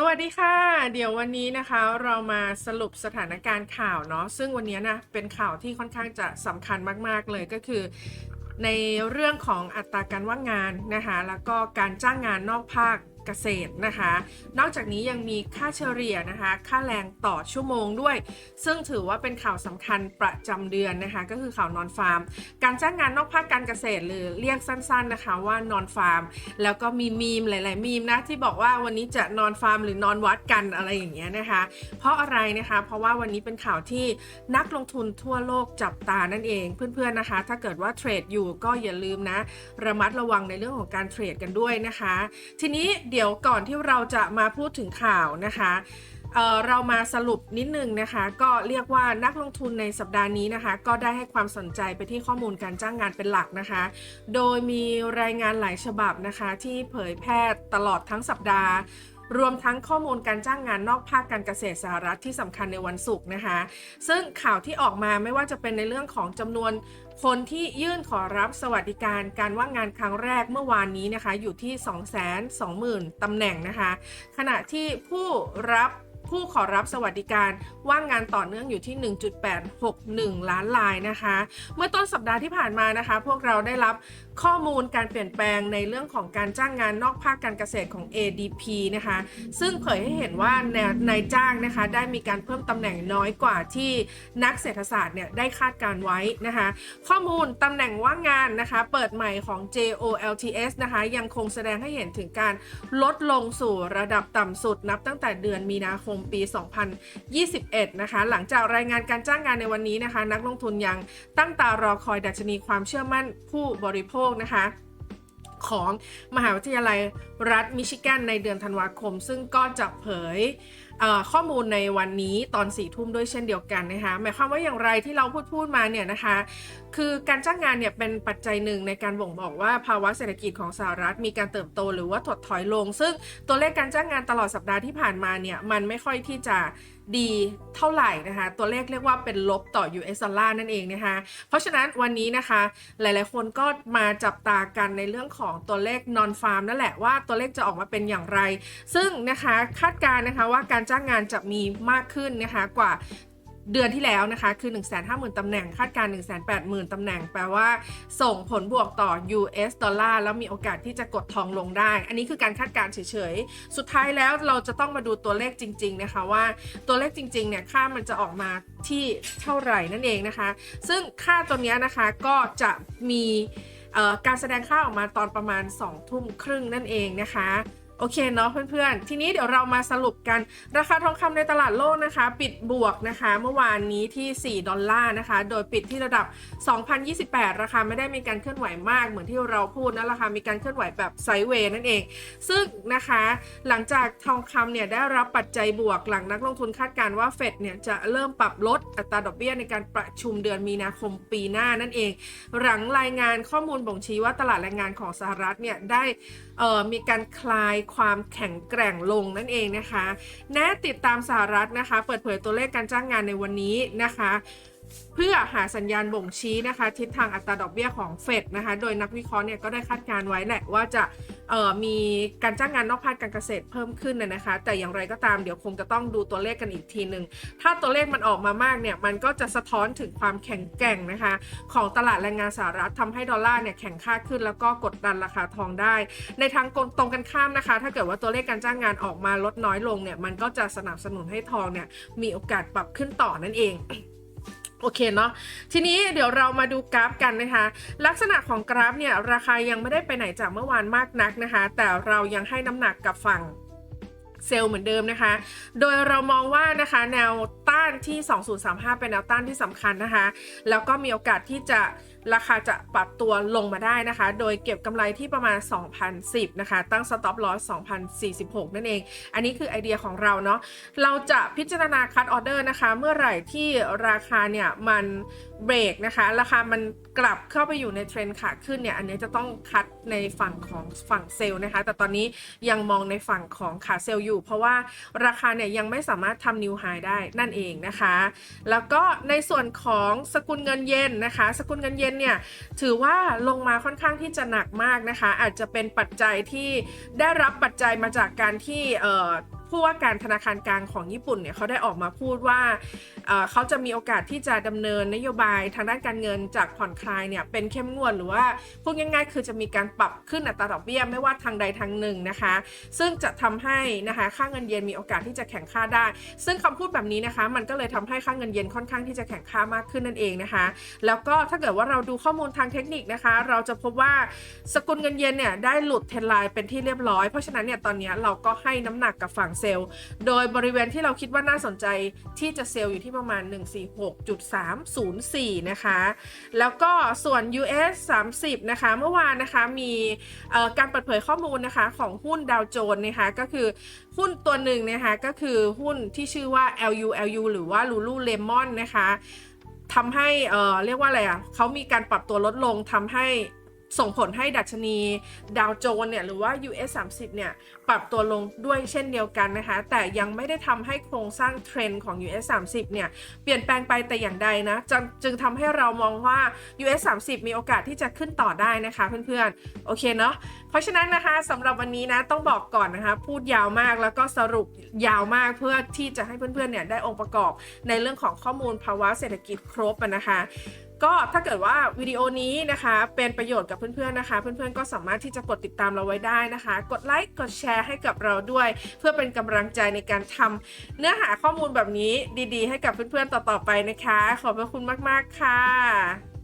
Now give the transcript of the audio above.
สวัสดีค่ะ เดี๋ยววันนี้นะคะเรามาสรุปสถานการณ์ข่าวเนาะซึ่งวันนี้นะเป็นข่าวที่ค่อนข้างจะสำคัญมาก ๆ เลยก็คือ ในเรื่องของอัตราการว่างงานนะคะแล้วก็การจ้างงานนอกภาค เกษตรนะคะ นอกจากนี้ยังมีค่าเฉลี่ยนะคะ ค่าแรงต่อชั่วโมงด้วย ซึ่งถือว่าเป็นข่าวสำคัญประจำเดือนนะคะ ก็คือข่าวนอนฟาร์ม การจ้างงานนอกภาคการเกษตร หรือเรียกสั้นๆนะคะว่านอนฟาร์ม แล้วก็มีมีมหลาย ๆ มีมนะที่บอกว่าวันนี้จะนอนฟาร์มหรือนอนวัดกันอะไรอย่างเงี้ยนะคะ เพราะอะไรนะคะ เพราะว่าวันนี้เป็นข่าวที่นักลงทุนทั่วโลกจับตานั่นเองเพื่อนๆนะคะ ถ้าเกิดว่าเทรดอยู่ก็อย่าลืมนะ ระมัดระวังในเรื่องของการเทรดกันด้วยนะคะ ทีนี้เดี๋ยวดี๋ยวก่อนที่เราจะมาพูดถึงข่าวนะคะเเรามาสรุปนิดนึงนะคะ ก็เรียกว่านักลงทุนในสัปดาห์นี้นะคะ ก็ได้ให้ความสนใจไปที่ข้อมูลการจ้างงานเป็นหลักนะคะ โดยมีรายงานหลายฉบับนะคะ ที่เผยแพร่ตลอดทั้งสัปดาห์ รวมทั้งข้อมูลการจ้างงานนอกภาคการเกษตรสหรัฐที่สำคัญในวันศุกร์นะคะ ซึ่งข่าวที่ออกมาไม่ว่าจะเป็นในเรื่องของจำนวนคนที่ยื่นขอรับสวัสดิการการว่างงานครั้งแรกเมื่อวานนี้นะคะ อยู่ที่ 220,000ตำแหน่งนะคะ ขณะที่ผู้รับผู้ขอรับสวัสดิการว่างงานต่อเนื่องอยู่ที่ 1.861 ล้านรายนะคะ เมื่อต้นสัปดาห์ที่ผ่านมานะคะ พวกเราได้รับ ข้อมูลการเปลี่ยนแปลงในเรื่องของการจ้างงานนอกภาคการเกษตรของ ADP นะคะ ซึ่งเผยให้เห็นว่านายจ้างนะคะได้มีการเพิ่มตำแหน่งน้อยกว่าที่นักเศรษฐศาสตร์เนี่ยได้คาดการไว้นะคะ ข้อมูลตำแหน่งว่างงานนะคะเปิดใหม่ของ JOLTS นะคะยังคงแสดงให้เห็นถึงการลดลงสู่ระดับต่ำสุดนับตั้งแต่เดือนมีนาคมปี 2021 นะคะ หลังจากรายงานการจ้างงานในวันนี้นะคะ นักลงทุนยังตั้งตารอคอยดัชนีความเชื่อมั่นผู้บริโภคนะคะ ของมหาวิทยาลัยรัฐมิชิแกนในเดือนธันวาคม ซึ่งก็จะเผยข้อมูลในวันนี้ตอนสี่ทุ่มด้วยเช่นเดียวกันนะคะหมายความว่าอย่างไรที่เราพูดพูดมาเนี่ยนะคะ คือการจ้างงานเนี่ยเป็นปัจจัยหนึ่งในการบ่งบอกว่าภาวะเศรษฐกิจของสหรัฐมีการเติบโตหรือว่าถดถอยลง ซึ่งตัวเลขการจ้างงานตลอดสัปดาห์ที่ผ่านมาเนี่ยมันไม่ค่อยที่จะ ดีเท่าไหร่นะคะ ตัวเลขเรียกว่าเป็นลบต่อ US ดอลลาร์นั่นเองนะคะ เพราะฉะนั้นวันนี้นะคะ หลายๆ คนก็มาจับตากันในเรื่องของตัวเลข non farm นั่นแหละว่าตัวเลขจะออกมาเป็นอย่างไร ซึ่งนะคะคาดการณ์นะคะว่าการจ้างงานจะมีมากขึ้นนะคะกว่า เดือนที่แล้วนะคะ คือ 150,000ตำแหน่ง คาดการณ์180,000ตำแหน่ง แปลว่า ส่งผลบวกต่อ US ดอลลาร์แล้วมีโอกาสที่จะกดทองลงได้ อันนี้คือการคาดการเฉยๆ สุดท้ายแล้วเราจะต้องมาดูตัวเลขจริง ๆ นะคะว่าตัวเลขจริงๆเนี่ยค่ามันจะออกมาที่เท่าไหร่นั่นเองนะคะ ซึ่งค่าตัวนี้นะคะก็จะมีการแสดงค่าออกมาตอนประมาณ2ทุ่มครึ่งนั่นเองนะคะ โอเคเนาะเพื่อนๆ ทีนี้เดี๋ยวเรามาสรุปกันราคาทองคำในตลาดโลกนะคะ ปิดบวกนะคะ เมื่อวานนี้ที่ 4 ดอลลาร์นะคะ โดยปิดที่ระดับ 2028 ราคาไม่ได้มีการเคลื่อนไหวมากเหมือนที่เราพูดนะราคามีการเคลื่อนไหวแบบไซด์เวย์นั่นเอง ซึ่งนะคะหลังจากทองคำเนี่ยได้รับปัจจัยบวกหลังนักลงทุนคาดการณ์ว่าเฟดเนี่ยจะเริ่มปรับลดอัตราดอกเบี้ยในการประชุมเดือนมีนาคมปีหน้านั่นเอง หลังรายงานข้อมูลบ่งชี้ว่าตลาดแรงงานของสหรัฐเนี่ยได้ เอ่อมีการคลายความแข็งแกร่งลงนั่นเองนะคะ แนะติดตามสหรัฐนะคะ เปิดเผยตัวเลขการจ้างงานในวันนี้นะคะ เพื่อหาสัญญาณบ่งชี้นะคะ ทิศทางอัตราดอกเบี้ยของเฟดนะคะ โดยนักวิเคราะห์เนี่ยก็ได้คาดการณ์ไว้แหละว่าจะมีการจ้างงานนอกภาคการเกษตรเพิ่มขึ้นนะนะคะ แต่อย่างไรก็ตามเดี๋ยวคงจะต้องดูตัวเลขกันอีกทีหนึ่งถ้าตัวเลขมันออกมามากเนี่ยมันก็จะสะท้อนถึงความแข็งแกร่งนะคะ ของตลาดแรงงานสหรัฐทำให้ดอลลาร์เนี่ยแข็งค่าขึ้นแล้วก็กดดันราคาทองได้ ในทางตรงกันข้ามนะคะ ถ้าเกิดว่าตัวเลขการจ้างงานออกมาลดน้อยลงเนี่ยมันก็จะสนับสนุนให้ทองเนี่ยมีโอกาสปรับขึ้นต่อนั่นเอง โอเคเนาะทีนี้เดี๋ยวเรามาดูกราฟกันนะคะ ลักษณะของกราฟเนี่ยราคายังไม่ได้ไปไหนจากเมื่อวานมากนักนะคะ แต่เรายังให้น้ำหนักกับฝั่ง เซลล์เหมือนเดิมนะคะ โดยเรามองว่านะคะแนวต้านที่ 2035 เป็นแนวต้านที่สำคัญนะคะ แล้วก็มีโอกาสที่จะราคาจะปรับตัวลงมาได้นะคะ โดยเก็บกำไรที่ประมาณ 2,010 นะคะ ตั้ง stop loss 2,046 นั่นเอง อันนี้คือไอเดียของเราเนาะ เราจะพิจารณาคัดออเดอร์นะคะ เมื่อไหร่ที่ราคาเนี่ยมัน เบรกนะคะ ราคามันกลับเข้าไปอยู่ในเทรนขาขึ้นเนี่ย อันนี้จะต้องคัดในฝั่งของฝั่งเซลล์นะคะ แต่ตอนนี้ยังมองในฝั่งของขาเซลล์อยู่ เพราะว่าราคาเนี่ยยังไม่สามารถทำนิวไฮได้นั่นเองนะคะ แล้วก็ในส่วนของสกุลเงินเยนนะคะ สกุลเงินเยนเนี่ยถือว่าลงมาค่อนข้างที่จะหนักมากนะคะ อาจจะเป็นปัจจัยที่ได้รับปัจจัยมาจากการที่เอ่อ ผู้ว่าการธนาคารกลางของญี่ปุ่นเนี่ยเขาได้ออกมาพูดว่าเเขาจะมีโอกาสที่จะดำเนินนโยบายทางด้านการเงินจากผ่อนคลายเนี่ยเป็นเข้มงวดหรือว่าพูดง่ายๆ คือจะมีการปรับขึ้นอัตราดอกเบี้ยไม่ว่าทางใดทางหนึ่งนะคะ ซึ่งจะทำให้นะคะค่าเงินเยนมีโอกาสที่จะแข่งค่าได้ ซึ่งคำพูดแบบนี้นะคะ มันก็เลยทำให้ค่าเงินเยนค่อนข้างที่จะแข่งค่ามากขึ้นนั่นเองนะคะ แล้วก็ถ้าเกิดว่าเราดูข้อมูลทางเทคนิคนะคะ เราจะพบว่าสกุลเงินเยนเนี่ยได้หลุดเทรนไลน์เป็นที่เรียบร้อยเพราะฉะนั้นเนี่ยตอนนี้เราก็ให้น้ำหนักกับฝั่งเซลล์ โดยบริเวณที่เราคิดว่าน่าสนใจที่จะเซลล์อยู่ที่ประมาณ 146.304 นะคะ แล้วก็ส่วน US 30 นะคะ เมื่อวานนะคะมีการเปิดเผยข้อมูลนะคะของหุ้นดาวโจนส์นะคะก็คือหุ้นตัวหนึ่งนะคะก็คือหุ้นที่ชื่อว่า LU LU หรือว่า Lulu Lemon นะคะทำให้เเรียกว่าอะไรอะเขามีการปรับตัวลดลงทำให้ ส่งผลให้ดัชนีดาวโจนส์เนี่ยหรือว่า US 30 เนี่ย ปรับตัวลงด้วยเช่นเดียวกันนะคะ แต่ยังไม่ได้ทำให้โครงสร้างเทรนด์ของ US 30 เนี่ย เปลี่ยนแปลงไปแต่อย่างใดนะจึงจึงทำให้เรามองว่า US 30 มีโอกาสที่จะขึ้นต่อได้นะคะเพื่อนๆ โอเคเนาะเพราะฉะนั้นนะคะสำหรับวันนี้นะต้องบอกก่อนนะคะ พูดยาวมากแล้วก็สรุปยาวมากเพื่อที่จะให้เพื่อนๆเนี่ยได้องค์ประกอบในเรื่องของข้อมูลภาวะเศรษฐกิจครบนะคะ ก็ถ้าเกิดว่าวิดีโอนี้นะคะเป็นประโยชน์กับเพื่อนๆนะคะ เพื่อนๆก็สามารถที่จะกดติดตามเราไว้ได้นะคะ กดไลค์กดแชร์ให้กับเราด้วย เพื่อเป็นกำลังใจในการทำเนื้อหาข้อมูลแบบนี้ดีๆ ให้กับเพื่อนๆต่อๆไปนะคะ ขอบพระคุณมากๆค่ะ